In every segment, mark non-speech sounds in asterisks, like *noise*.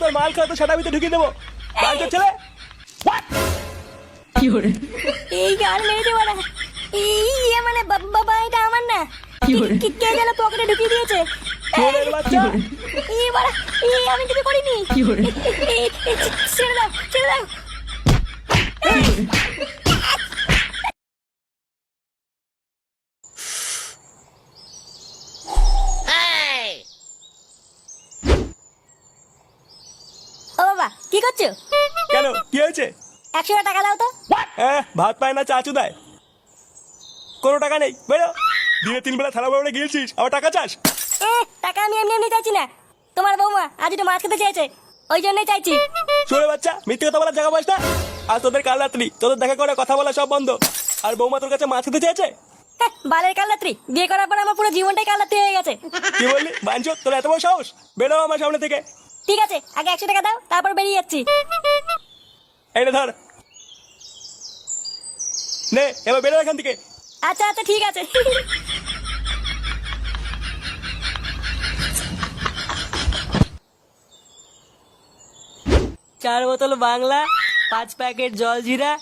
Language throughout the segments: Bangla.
তোর মাল খাওয়া তো সেটা ভিতরে ঢুকিয়ে দেবো। বাঞ্চোর ছেলে। এই গান মেরে দেবো না। এই ইয়ে মানে বাবা এটা আমার না। কি কে যেন পকেটে ঢুকিয়ে দিয়েছে। চোরের বাচ্চা? এই বাড়া এই আমি কিছু করিনি। ছেড়ে দাও ছেড়ে দাও। হয়েছে? একশো টাকা দাও তো। হ্যাঁ ভাত পায় না চাচু দেয়। কোনো টাকা নেই বেরো। দিনে তিন বেলা থালা বেড়ে গিয়েছিস আবার টাকা চাস? টাকা আমি এমনি এমনি চাইছি না। তোমার বৌমা আজ একটু মাছ খেতে চেয়েছে ওই জন্যই চাইছি। চলে বাচ্চা মিথ্যে কথা বলার জায়গা পাস না? আর তোদের কাল রাত্রি তোদের দেখা করে কথা বলা সব বন্ধ। আর বৌমা তোর কাছে মাছ খেতে চেয়েছে? হ্যাঁ, বালের কালাত্রি বিয়ে করার পর আমার পুরো জীবনটাই কালাত্রি হয়ে গেছে। কি বললি? বাঞ্চো তোর এত বড় সাহস? বেরো আমার সামনে থেকে। ঠিক আছে আগে একশো টাকা দাও তারপর বেরিয়ে যাচ্ছি। এইটা ধর। নে এবার বেরো এখান থেকে। আচ্ছা আচ্ছা ঠিক আছে। চার বোতল বাংলা পাঁচ প্যাকেট জলজিরা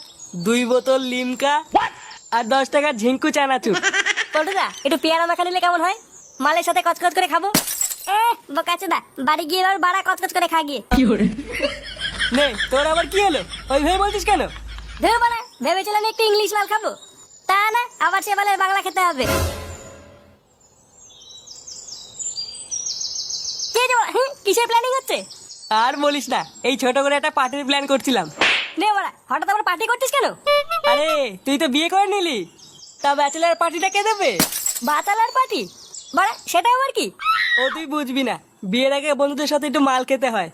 দুই বোতল লিমকা আর দশ টাকার ঝিঙ্কু চানাচুর। পল্টুদা একটু পেয়ারা মাখা নিলে কেমন হয়? মালের সাথে কচকচ করে খাব? এ বোকাচোদা বাড়ি গিয়ে এবার বাড়া কচকচ করে খা গিয়ে। নে তোর আবার কি হলো? ওই ভেবে বলছিস কেন? ভেবে বাড়া ভেবেছিলাম একটু ইংলিশ মাল খাব। তা না আবার সে বালের বাংলা খেতে হবে। কিসের প্ল্যানিং হচ্ছে? আর বলিস না এই ছোট করে একটা পার্টির প্ল্যান করছিলাম। নে বাড়া হঠাৎ আবার পার্টি করছিস কেন? আরে তুই তো বিয়ে করে নিলি। তা ব্যাচেলার পার্টিটা কে দেবে? বাতালার পার্টি বাড়া সেটা আবার কি? ও তুই বুঝবি না বিয়ের আগে বন্ধুদের সাথে একটু মাল খেতে হয়।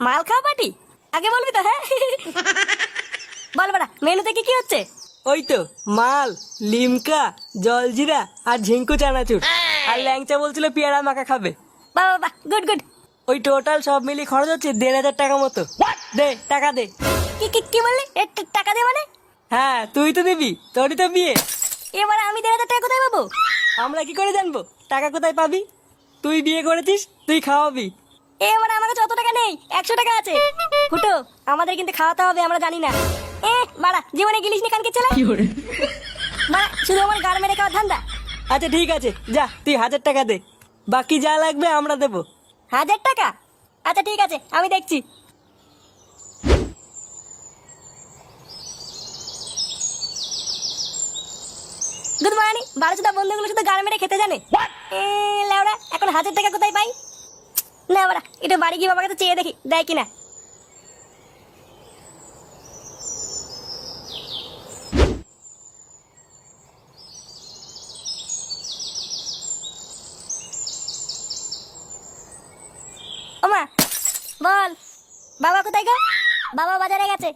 মাল খাওয়া পার্টি আগে বলবি তো হ্যাঁ? বল বাড়া মেনুতে কি কি হচ্ছে? ওই তো মাল লিমকা জলজিরা আর ঝিঙ্কু চানাচুর। আর ল্যাংচা বলছিল পেয়ারা মাখা খাবে। বাবা বাবা গুড গুড ওই টোটাল সব মিলিয়ে খরচ হচ্ছে দেড় হাজার টাকা মতো। দে টাকা দে। কি কি কি বললি? এ, ট- টাকা দে মানে? হ্যাঁ তুই তো দিবি তোরই তো বিয়ে। এবারে আমি দেড় হাজার টাকা কোথায় পাবো? আমরা কি করে জানব? টাকা কোথায় পাবি? তুই বিয়ে করেছিস তুই খাওয়াবি। এবারে আমার কাছে অত টাকা নেই একশো টাকা আছে। ফুটো আমাদের কিন্তু খাওয়াতে হবে আমরা জানি না। এ বাড়া জীবনে গিলিস নি কানকে ছেলে? বাড়া শুধু আমার গার মেরে খাওয়ার ধান্দা? আচ্ছা ঠিক আছে যা তুই হাজার টাকা দে। বাকি যা লাগবে আমরা দেবো। হাজার টাকা? আচ্ছা ঠিক আছে আমি দেখছি। গুড মর্নিং বারো চোদ্দ বন্ধুগুলো শুধু গান মেরে খেতে জানে। এ, লেওড়া এখন হাজার টাকা কোথায় পাই? এটা বাড়ি গিয়ে চেয়ে দেখি, দেয় কিনা? ওমা, বল, বাবা কোথায় গো? বাবা বাজারে গেছে।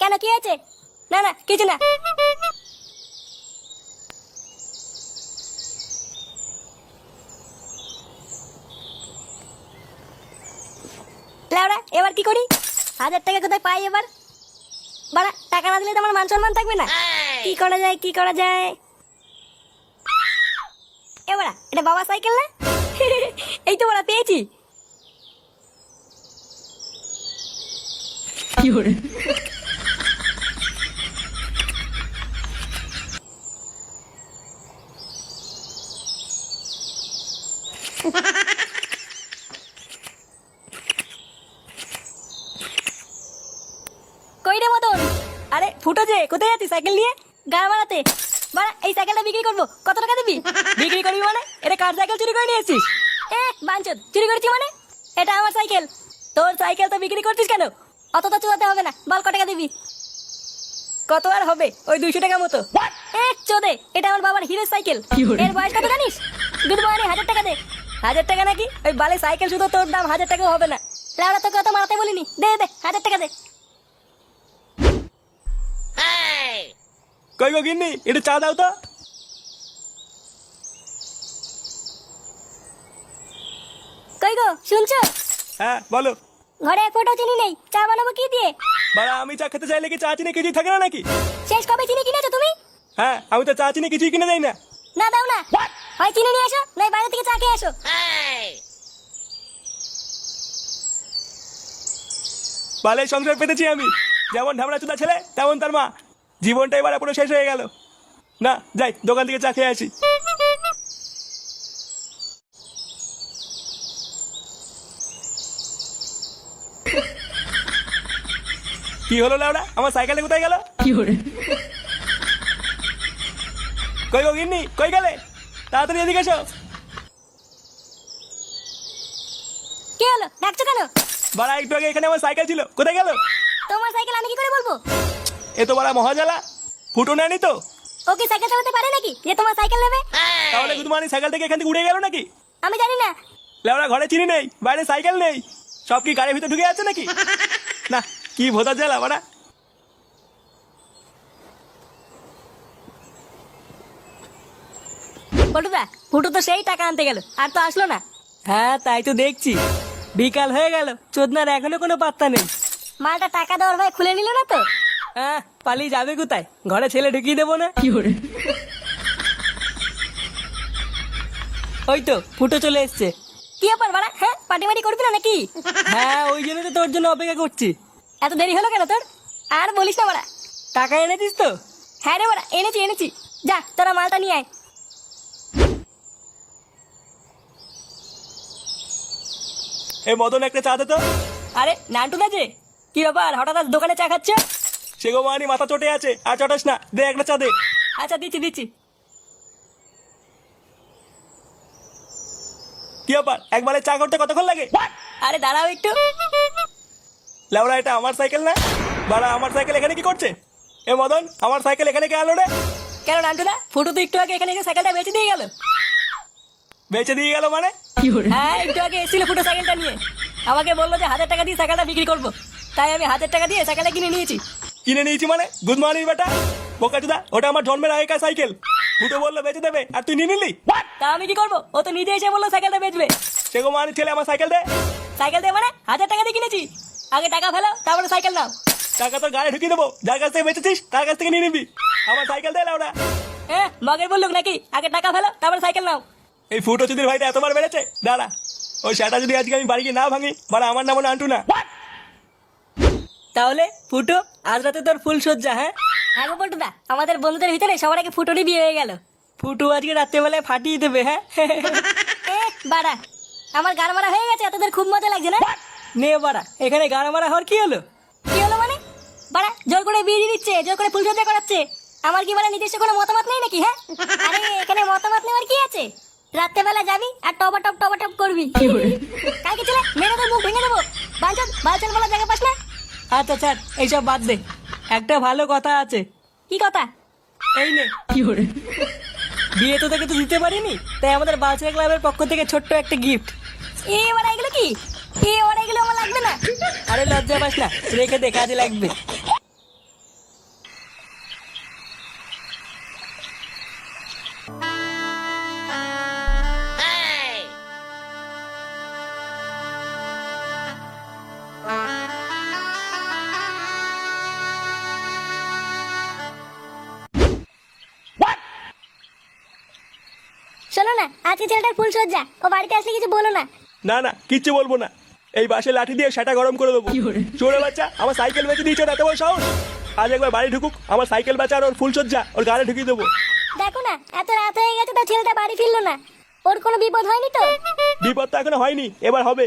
কেন, কি হয়েছে? না না, কিছু না। লেওড়া এবার কি করি? হাজার টাকা কোথায় পাই এবার? বাড়া টাকা না দিলে তো আমার মান সম্মান থাকবে না। কি করা যায় কি করা যায়? এবার এটা বাবা সাইকেল না? *laughs* এই তো বড়া পেয়েছি। কই রে মতন আরে ফুটো যে কোথায় যাচ্ছিস সাইকেল নিয়ে গা মারাতে বাড়া এই সাইকেলটা বিক্রি করব। কত টাকা দিবি? বিক্রি করবি মানে? এটা কার সাইকেল চুরি করে নিয়ে এসছিস এ বাঞ্চদ চুরি করেছি মানে? এটা আমার সাইকেল। তোর সাইকেল তো বিক্রি করছিস কেন? অত তো চুয়াতে হবে না। বল ক টাকা দিবি? কত আর হবে? ওই দুইশো টাকা মতো। এ চোদে এটা আমার বাবার হিরো সাইকেল। এর বয়স কত জানিস? গুড মর্নিং হাজার টাকা দে। হাজার টাকা নাকি? ওই বালে সাইকেল শুধু তোর দাম হাজার টাকাও হবে না। লাউড়া তোকে অত মারাতে বলিনি। দে দে হাজার টাকা দে। কই গো গিন্নি একটু চা দাও তো। কই গো শুনছো? হ্যাঁ বলো। ঘরে এক ফোঁটাও চিনি নেই চা বানাবো কি দিয়ে? বাড়া আমি চা খেতে চাইলে কি চা চিনি কিছুই থাকে না নাকি? শেষ কবে চিনি কিনেছো তুমি? হ্যাঁ আমি তো চা চিনি কিছুই কিনে দেই না। না দাও না। হয় চিনি নিয়ে এসো নয় বাইরে থেকে চা খেয়ে এসো বালের সংসার পেতেছি আমি। যেমন ঢামড়া চুদা ছেলে তেমন তার মা। জীবনটা এবার পুরো শেষ হয়ে গেল। না যাই দোকান থেকে চা খেয়ে আসি। কি হলো লাউডা আমার সাইকেলটা কোথায় গেল? কই গো গিন্নি কই গেলে? তাড়াতাড়ি এদিকে এসো। কি হলো ডাকছো কেন? বাড়া একটু আগে এখানে আমার সাইকেল ছিল। কোথায় গেল? তোমার সাইকেল আমি কি করে বলব? এ তো বাড়া মহাজালা। ফুটো নেয়নি তো? ও কি সাইকেল চালাতে পারে নাকি? যে তোমার সাইকেল নেবে? তাহলে গুদমানি সাইকেল থেকে এখান থেকে উড়ে গেল নাকি? আমি জানি না। লেওড়া ঘরে চিনি নেই বাইরে সাইকেল নেই। সব কি গাড়ির ভিতরে ঢুকে আছে নাকি? না কি জ্বালা বাড়া। ফুটু তো সেই টাকা আনতে গেল আর তো আসলো না। হ্যাঁ তাই তো দেখছি। বিকাল হয়ে গেল চোদনার এখনও কোনো পাত্তা নেই। মালটা টাকা দেওয়ার ভাই খুলে নিল না তো? হ্যাঁ পালিয়ে যাবে কোথায়? ঘরে ছেলে ঢুকিয়ে দেবো না? ওই তো ফুটো চলে এসছে। কি ব্যাপার বাড়া? হ্যাঁ পার্টি মাটি করবি না নাকি? হ্যাঁ ওই জন্য তো তোর জন্য অপেক্ষা করছি। এত দেরি হলো কেন তোর? আর বলিস না বাড়া। টাকা এনেছিস তো? হ্যাঁ রে বাড়া এনেছি এনেছি। যা তোরা মালটা নিয়ে আয়। এই মদন একটা চা দে তো। আরে নান্টু না যে কি ব্যাপার হঠাৎ আজ দোকানে চা খাচ্ছ? সে গো মানি মাথা চটে আছে। আর চটাস না দে একটা চা দে। আচ্ছা দিচ্ছি দিচ্ছি। কি ব্যাপার একবারে চা করতে কতক্ষণ লাগে? আরে দাঁড়াও একটু। লেওড়া এটা আমার সাইকেল না? বাড়া আমার সাইকেল এখানে কি করছে? এ মদন আমার সাইকেল এখানে কে আলো রে। কেন নান্টু না ফুটো তো একটু আগে এখানে এসে সাইকেলটা বেঁচে দিয়ে গেল। বেঁচে দিয়ে গেল মানে? হ্যাঁ একটু আগে এসেছিল ফুটো সাইকেলটা নিয়ে। আমাকে বলল যে হাজার টাকা দিয়ে সাইকেলটা বিক্রি করব। তাই আমি হাজার টাকা দিয়ে সাইকেলটা কিনে নিয়েছি। কিনে নিয়েছি মানে? গুড মর্নিং বেটা। বোকাচুদা ওটা আমার জন্মের আগেকার সাইকেল। ফুটো বলল বেঁচে দেবে। আর তুই নিয়ে নিলি? তা আমি কি করব? ও তো নিজে এসে বলল সাইকেলটা বেচবে। সে গো মানি ছেলে আমার সাইকেল দে। সাইকেল দিয়ে মানে? হাজার টাকা দিয়ে কিনেছি। আগে টাকা ফেলো তারপরে সাইকেল নাও। টাকা তোর গাড়ি ঢুকিয়ে দেবো। যার কাছ থেকে বেঁচেছিস তার কাছ থেকে নিয়ে নিবি। আমার সাইকেল দে ওটা হ্যাঁ মগের বললুক নাকি? আগে টাকা ফেলো তারপরে সাইকেল নাও। এই ফুটো চুদির ভাইটা এতবার বেড়েছে? দাঁড়া। ওই সেটা যদি আজকে আমি বাড়ি গিয়ে না ভাঙি বাড়া আমার নাম আন্টু না। তাহলে ফুটো আজ রাতে তোর ফুল সজ্জা হ্যাঁ? হ্যাঁ গো বটুদা আমাদের বন্ধুদের ভিতরে সবার আগে ফুটোরই বিয়ে হয়ে গেল। ফুটো আজকে রাত্রেবেলায় ফাটিয়ে দেবে হ্যাঁ? *laughs* এ বাড়া আমার গান মারা হয়ে গেছে এতদের খুব মজা লাগছে না? নে বাড়া এখানে গান মারা হওয়ার কি হলো? কি হলো মানে? বাড়া জোর করে বিয়ে দিয়ে দিচ্ছে জোর করে ফুলসজ্জা করাচ্ছে। আমার কি বলে নিজস্ব কোনো মতামত নেই নাকি হ্যাঁ? *laughs* আরে এখানে মতামত নেওয়ার কি আছে? রাত্রেবেলা যাবি আর টপা টপ টপা টপ করবি কালকে চলে মেরে তোর মুখ ভেঙে দেবো। বাঞ্চন বাঞ্চন বলার জায়গা পাস না? আচ্ছা ছাড় এইসব বাদ দে। একটা ভালো কথা আছে। কি কথা? এই নে। বিয়ে তো তোকে তো দিতে পারিনি তাই আমাদের বাচ্চা ক্লাবের পক্ষ থেকে ছোট্ট একটা গিফট এ ওরা এগুলো কি? এ ওরা এগুলো আমার লাগবে না। আরে লজ্জা পাস না রেখে দে কাজে লাগবে। আজকে ছেলেটার ফুল সজ্জা ও বাড়িতে আসলে কিছু বলো না। না না কিচ্ছু বলব না। এই বাসে লাঠি দিয়ে সেটা গরম করে দেবো। চোরে বাচ্চা আমার সাইকেল বেঁচে দিয়েছে এত বড় সাহস আজ একবার বাড়ি ঢুকুক আমার সাইকেল বেচা আর ওর ফুল সজ্জা ওর গাড়ি ঢুকিয়ে দেবো। দেখো না এত রাত হয়ে গেছে তো ছেলেটা বাড়ি ফিরলো না। ওর কোনো বিপদ হয়নি তো? বিপদ তো এখনও হয়নি এবার হবে।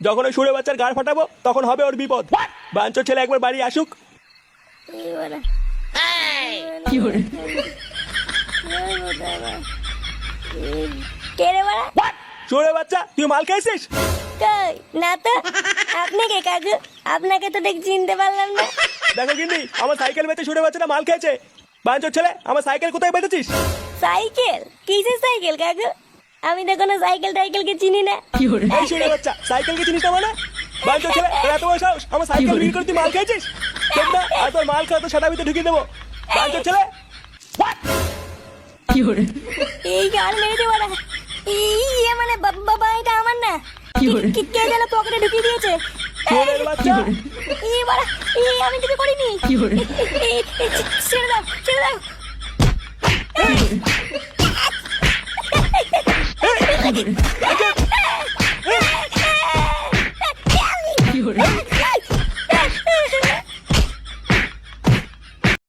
যখন ওই সুরে বাচ্চার গাড় ফাটাবো তখন হবে ওর বিপদ। বাঞ্চোর ছেলে একবার বাড়ি আসুক। এবারে কে রে বাড়া? সুরে বাচ্চা তুই মাল খাইছিস? কই? না তো আপনি কে কাকু? আপনাকে তো দেখ চিনতে পারলাম না। দেখো আমার সাইকেল বেচে সুরে বাচ্চাটা মাল খেয়েছে। বাঞ্চোর ছেলে আমার সাইকেল কোথায় বেচেছিস? সাইকেল? কিসের সাইকেল কাকু? আমি তো কোনো সাইকেল টাইকেলকে চিনি না। এই সুরে বাচ্চা সাইকেল কে চিনিস না মানে? বাঞ্চোর ছেলে তোর সাহস আমার সাইকেল বিক্রি করে তুই মাল খেয়েছিস? না আর তোর মাল খাওয়া তো সেটা ভিতরে ঢুকিয়ে দেবো। বাঞ্চোর ছেলে এই বাড়া এই ইয়ে মানে বাবা এটা আমার না কি- কি- কে যেন পকেটে ঢুকিয়ে দিয়েছে আমি কিছু করিনি ছেড়ে দাও ছেড়ে দাও এই,